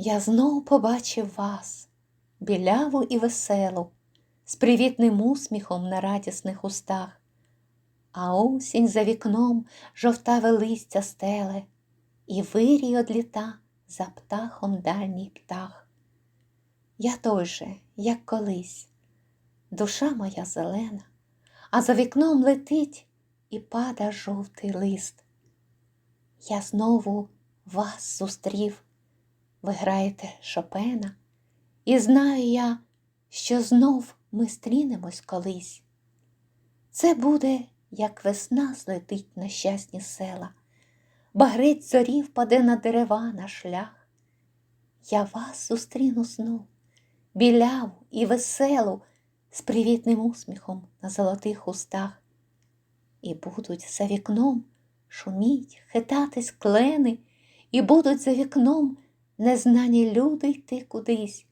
Я знов побачив вас, біляву і веселу, з привітним усміхом на радісних устах, а осінь за вікном жовтаве листя стеле, і вирій одліта за птахом дальній птах. Я той же, як колись, душа моя зелена, а за вікном летить і пада жовтий лист. Я знову вас зустрів, ви граєте Шопена, і знаю я, що знов ми стрінемось колись. Це буде, як весна злетить на щасні села, багрець зорі впаде на дерева на шлях. Я вас зустріну знов, біляву і веселу, з привітним усміхом на золотих устах. І будуть за вікном шуміть, хитатись клени, і будуть за вікном незнані люди йти кудись.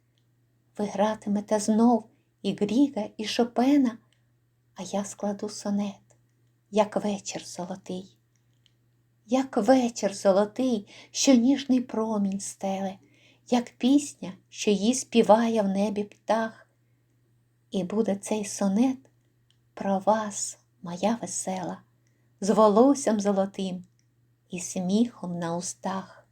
Ви гратимете знов і Гріга, і Шопена, а я складу сонет, як вечір золотий, як вечір золотий, що ніжний промінь стеле, як пісня, що їй співає в небі птах. І буде цей сонет про вас, моя весела, з волоссям золотим і сміхом на устах.